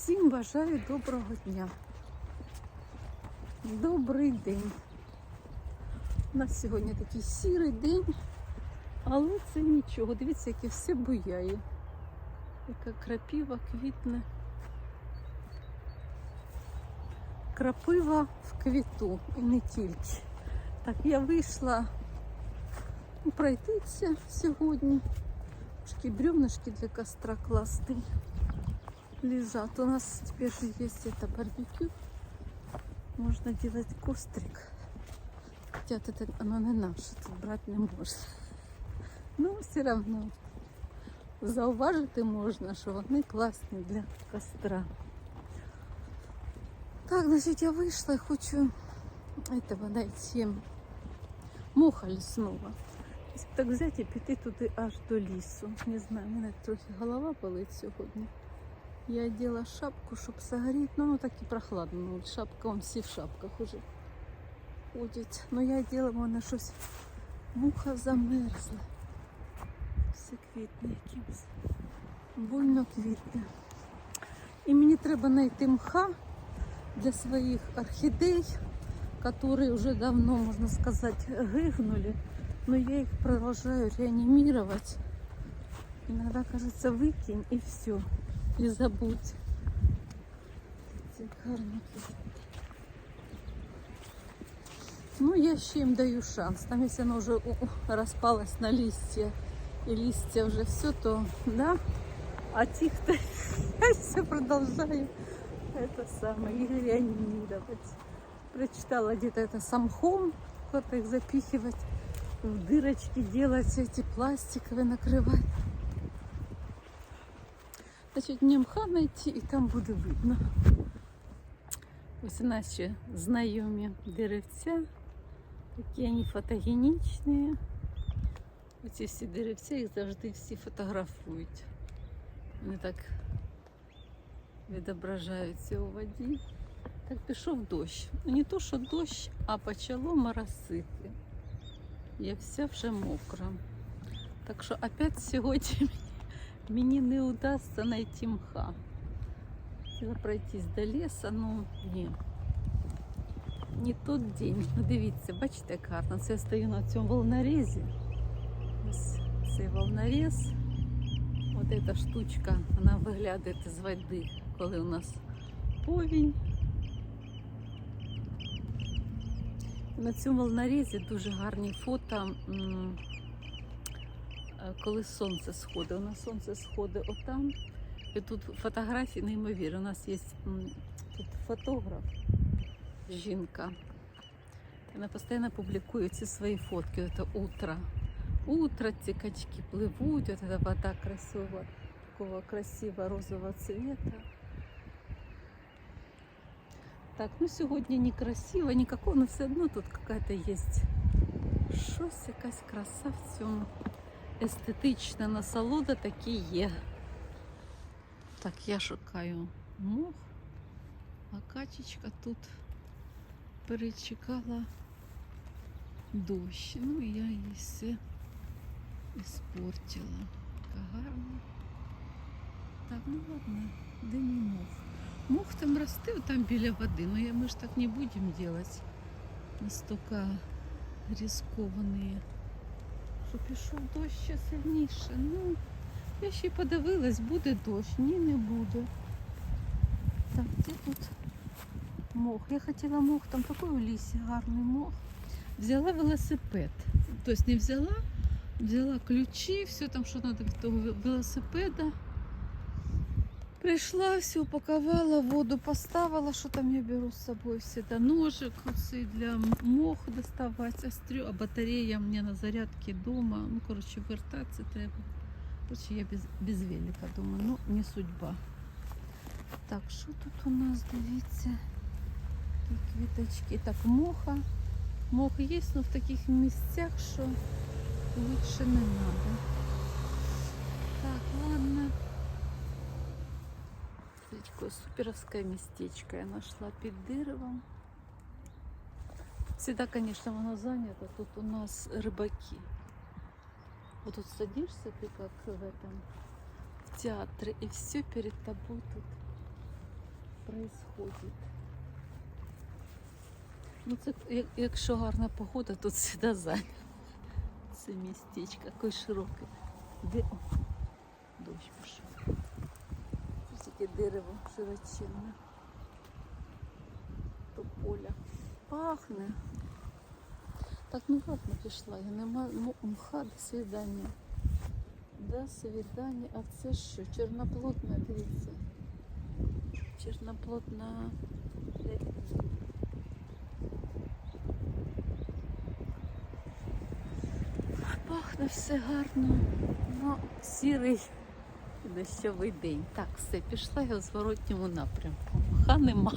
Всім бажаю доброго дня. Добрий день. У нас сьогодні такий сірий день, але це нічого. Дивіться, яке все буяє. Яка крапива квітне. Крапива в квіту і не тільки. Так, я вийшла пройтися сьогодні. Такі бревнышки для костра классные лежат. У нас теперь же есть это барбекю. Можно делать кострик. Хотя это оно не наше, тут брать не можна. Ну, все равно зауважити можна, що вони класні для костра. Так, значить, я вийшла і хочу этого найти муха лісного. Якщо б так взяти і піти туди аж до лісу. Не знаю, в мене трохи голова болить сьогодні. Я одела шапку, щоб согреть. Ну, ну так і прохладно. Ну, шапка, он всі в шапках уже ходять. Ну я одела, в мене щось муха замерзла. Все квітне якимось. Больно квітне. І мені треба знайти мха для своїх орхідей, которые уже давно, можно сказать, гыгнули. Но я их продолжаю реанимировать. Иногда кажется, выкинь и все. И забудь. Ці гарні квіти. Ну, я ще їм даю шанс. Там, если оно уже у- у- распалось на листья, и листья уже все, то да. А тих-то я все продолжаю это самое, их реанимировать. Прочитала где-то это самхом, кто-то их запихивать, в дырочки делать, эти пластиковые накрывать. Значить, мені мха знайти і там буде видно. Ось наші знайомі деревця. Такі вони фотогенічні. Оці всі деревця, їх завжди всі фотографують. Вони так відображаються у воді. Так пішов дощ. Ну, Не то, що дощ, а почало моросити. Я вся вже мокра. Так що опять сьогодні мені не удасться знайти мха. Хотіла пройтись до лісу, ну ні. Не тот день. Ну, дивіться, бачите, як гарно. Це я стою на цьому волнорезі. Ось цей волнорез. От эта штучка, вона виглядає з води, коли у нас повінь. На цьому волнорезі дуже гарні фото, м, е, коли сонце сходить. У нас сонце сходить отам. І тут фотографії неймовірні. У нас є тут фотограф, жінка. Вона постійно публікує ці свої фотки. Це утро. Утро, ці качки пливуть, от эта вода красива, такого красивого розового цвета. Так, ну сьогодні не красиво, никакого, но все одно тут какая-то есть щось, якась краса в цьому. Естетична насолода таки є. Так, я шукаю мох, а качечка тут перечекала дощ. Ну і я її все іспортила. Яка гарна. Так, ну ладно, де мій мох? Мох там росте, там біля води, но я, ми ж так не будемо делать. Настолько рискованные. Що пішов дощ ще сильніше. Ну, я ще й подивилась, буде дощ. Ні, не буде. Так, де тут мох? Я хотіла мох, там такий у лісі гарний мох. Взяла велосипед. Тобто не взяла, взяла ключі, все там, що треба від того велосипеда. Прийшла, все упаковала, воду поставила, що там я беру з собою всегда. Ножик оцей для моху доставати, острю, а батарея у мене на зарядці вдома. Ну, коротше, вертатися треба. Короче, я без, без велика думаю, ну не судьба. Так, що тут у нас, дивіться, такі квіточки. Так, моха. Мох є, але в таких місцях, що лучше не треба. Так, ладно. Смотрите, какое суперовское местечко я нашла под деревом. Всегда, конечно, оно занято. Тут у нас рыбаки. Вот тут садишься ты как в этом в театре, и все перед тобой тут происходит. Ну, це, як- якщо гарна погода, тут завжди зайнято. Це містечко, яке широке. Де о, дощ пішов. Таке дерево широченне. Тополя. Пахне. Так, ну ладно, пішла. Я нема ну, мха, до свидання. До свидання. А це що? Чорноплотна, дивіться. Чорноплотна. Пахне все гарно. Ну, сірий дощовий день. Так, все, пішла я в зворотньому напрямку. Мха нема.